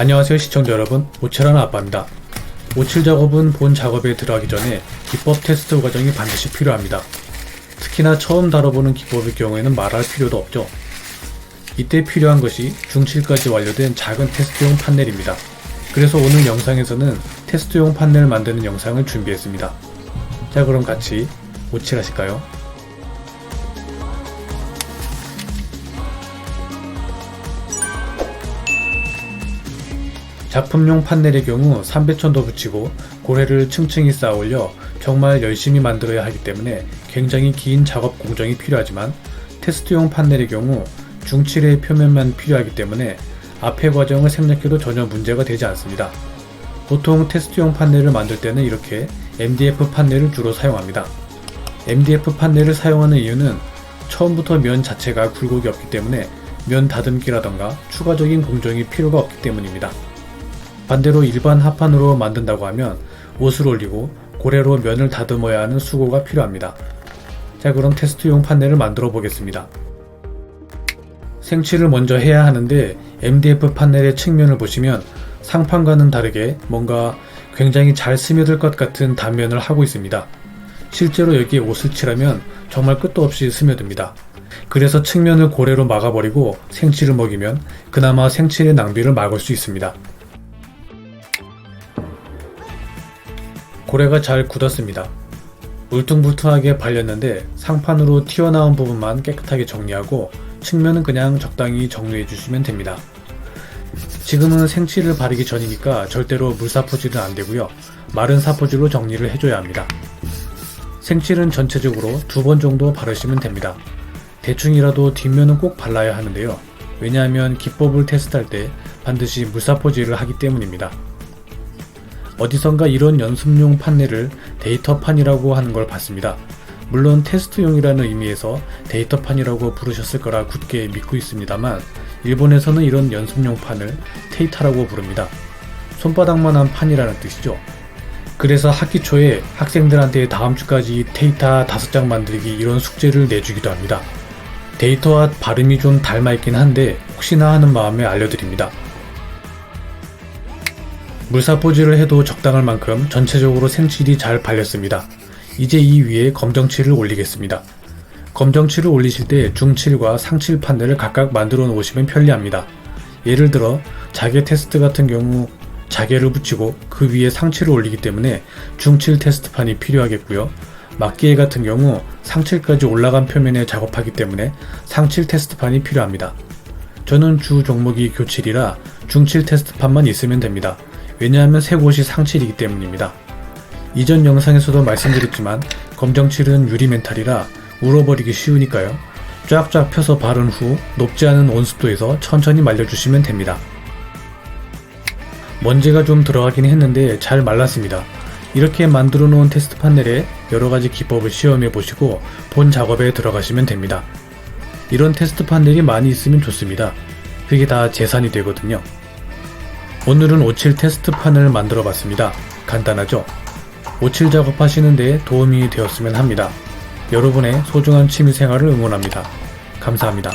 안녕하세요 시청자 여러분 오칠하는 아빠입니다. 오칠 작업은 본 작업에 들어가기 전에 기법 테스트 과정이 반드시 필요합니다. 특히나 처음 다뤄보는 기법일 경우에는 말할 필요도 없죠. 이때 필요한 것이 중칠까지 완료된 작은 테스트용 판넬입니다. 그래서 오늘 영상에서는 테스트용 판넬 만드는 영상을 준비했습니다. 자 그럼 같이 오칠하실까요? 작품용 판넬의 경우 삼배천도 붙이고 고래를 층층이 쌓아 올려 정말 열심히 만들어야 하기 때문에 굉장히 긴 작업 공정이 필요하지만 테스트용 판넬의 경우 중칠의 표면만 필요하기 때문에 앞의 과정을 생략해도 전혀 문제가 되지 않습니다. 보통 테스트용 판넬을 만들 때는 이렇게 MDF 판넬을 주로 사용합니다. MDF 판넬을 사용하는 이유는 처음부터 면 자체가 굴곡이 없기 때문에 면 다듬기라던가 추가적인 공정이 필요가 없기 때문입니다. 반대로 일반 합판으로 만든다고 하면 옷을 올리고 고래로 면을 다듬어야 하는 수고가 필요합니다. 자 그럼 테스트용 판넬을 만들어 보겠습니다. 생칠을 먼저 해야 하는데 MDF 판넬의 측면을 보시면 상판과는 다르게 뭔가 굉장히 잘 스며들 것 같은 단면을 하고 있습니다. 실제로 여기에 옷을 칠하면 정말 끝도 없이 스며듭니다. 그래서 측면을 고래로 막아버리고 생칠을 먹이면 그나마 생칠의 낭비를 막을 수 있습니다. 고래가 잘 굳었습니다. 울퉁불퉁하게 발렸는데 상판으로 튀어나온 부분만 깨끗하게 정리하고 측면은 그냥 적당히 정리해 주시면 됩니다. 지금은 생칠을 바르기 전이니까 절대로 물사포질은 안 되고요. 마른 사포질로 정리를 해줘야 합니다. 생칠은 전체적으로 두 번 정도 바르시면 됩니다. 대충이라도 뒷면은 꼭 발라야 하는데요. 왜냐하면 기법을 테스트할 때 반드시 물사포질을 하기 때문입니다. 어디선가 이런 연습용 판넬을 데이터판이라고 하는 걸 봤습니다. 물론 테스트용이라는 의미에서 데이터판이라고 부르셨을 거라 굳게 믿고 있습니다만 일본에서는 이런 연습용 판을 테이타라고 부릅니다. 손바닥만한 판이라는 뜻이죠. 그래서 학기 초에 학생들한테 다음 주까지 데이터 5장 만들기 이런 숙제를 내주기도 합니다. 데이터와 발음이 좀 닮아 있긴 한데 혹시나 하는 마음에 알려드립니다. 물사포질을 해도 적당할 만큼 전체적으로 생칠이 잘 발렸습니다. 이제 이 위에 검정칠을 올리겠습니다. 검정칠을 올리실 때 중칠과 상칠 판넬을 각각 만들어 놓으시면 편리합니다. 예를 들어 자개 테스트 같은 경우 자개를 붙이고 그 위에 상칠을 올리기 때문에 중칠 테스트판이 필요하겠고요. 막기에 같은 경우 상칠까지 올라간 표면에 작업하기 때문에 상칠 테스트판이 필요합니다. 저는 주 종목이 교칠이라 중칠 테스트판만 있으면 됩니다. 왜냐하면 새 곳이 상칠이기 때문입니다. 이전 영상에서도 말씀드렸지만 검정칠은 유리 멘탈이라 울어버리기 쉬우니까요. 쫙쫙 펴서 바른 후 높지 않은 온습도에서 천천히 말려주시면 됩니다. 먼지가 좀 들어가긴 했는데 잘 말랐습니다. 이렇게 만들어 놓은 테스트 판넬에 여러가지 기법을 시험해 보시고 본 작업에 들어가시면 됩니다. 이런 테스트 판넬이 많이 있으면 좋습니다. 그게 다 재산이 되거든요. 오늘은 57 테스트판을 만들어 봤습니다. 간단하죠? 57 작업하시는 데 도움이 되었으면 합니다. 여러분의 소중한 취미생활을 응원합니다. 감사합니다.